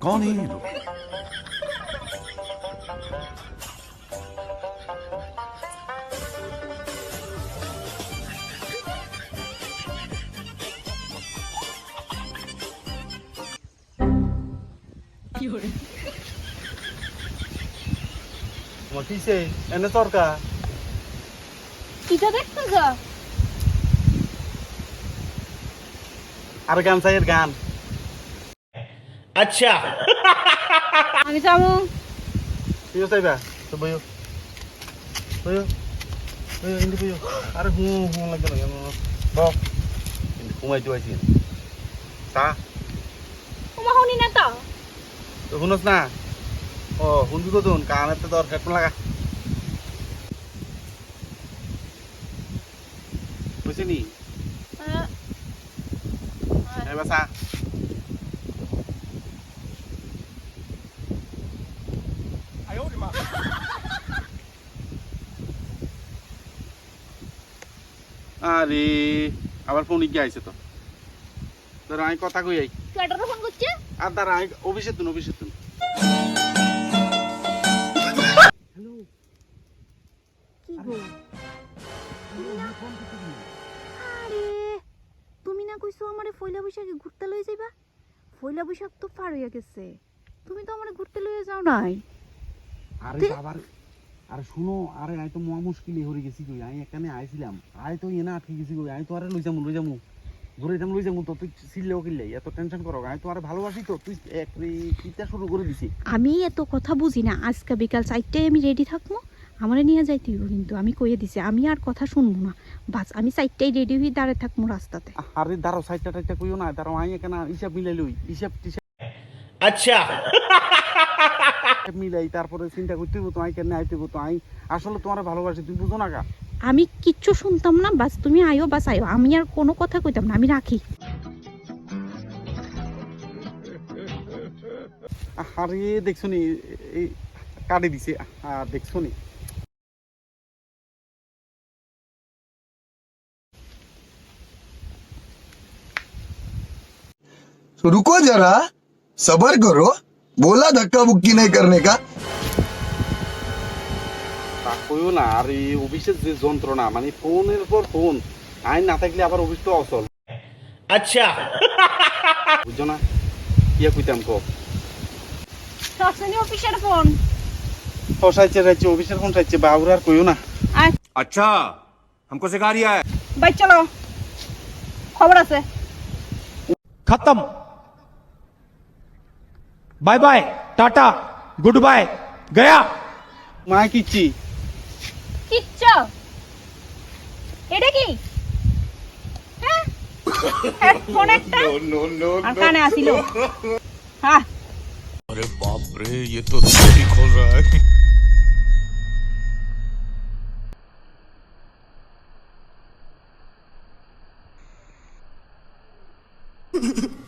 कौन है ये लोग তোমার কিসে এনে তরকা কিটা দেখতেছ আর গান চাইয়ের গান আমি যাব তুইও চাইবা তো বইও বইও বইও ইন্দি বইও আরে হু হু লাগবে না কেন ব ইন্দি ঘুমাই দিওয়াইছি চা তোমা শুনি না তো তো শুনস না? ও শুনবি কতন কানেতে তোর হেডফোন লাগা। বুঝছি নি? আহ, আরে আবার ফোন গিয়ে আইছে তো। তোর আমি কথা কই আই। ফোন করছে আর তার আমি তুন তুন। কি গো? আরে তুমি না কইছো আমারে পয়লা বৈশাখে ঘুরতে লই যাইবা? পয়লা বৈশাখ তো পার হইয়া গেছে। তুমি তো আমারে ঘুরতে লইয়া যাও নাই। আরে বাবার আরে শুনো আরে আমি তো মহা মুশকিলে হরে গেছি কই আমি এখানে আইছিলাম। আই তো এনা আটকে গেছি কই আমি তো আরে লই যামু লই যামু। ঘুরে যাম লই যামু তো তুই সিলেও কিনলে এত টেনশন করো আমি তো আরে ভালোবাসি তো তুই রে শুরু করে দিছি। আমি এত কথা বুঝি না আজকে বিকাল চারটায় আমি রেডি থাকব আমার নিয়ে যাই হইব কিন্তু আমি কইয়ে দিছি আমি আর কথা শুনব না। বাস আমি চারটায় রেডি হয়ে দাঁড়ায় থাকব রাস্তাতে। আরে দাঁড়াও সাইডটা টাইটা কইও না দাঁড়াও আমি এখানে হিসাব মিলাই লই হিসাব আচ্ছা। মিলাই তারপরে চিন্তা করতে তোমায় কেন আইতে তোমায় আসলে তোমার ভালোবাসি তুমি বুঝো না আমি কিচ্ছু শুনতাম না বাস তুমি আয়ো বাস আয়ো আমি আর কোনো কথা কইতাম না আমি রাখি। আরে দেখছ নি এই দিছে। আর দেখছ নি? রুকো যারা सबर करो बोला धक्का बुक्की नहीं करने का তা কইও না আর এই অফিসের যে যন্ত্রণা মানে ফোনের পর ফোন আইন না থাকলে আবার অফিস তো অচল अच्छा বুঝছো না ইয়া কইতাম কো সবসময় অফিসের ফোন ও সাইছে রাইছে অফিসের ফোন সাইছে বাবুর আর কইও না अच्छा हमको सिखा रिया है বাই চলো খবর আছে खत्म bye bye tata goodbye गया মা কিচ্ছি কিচ্ছ এটা কি হ্যাঁ হেডফোন একটা আর কানে আসিল হ্যাঁ अरे बाप रे ये तो ही खोल रहा है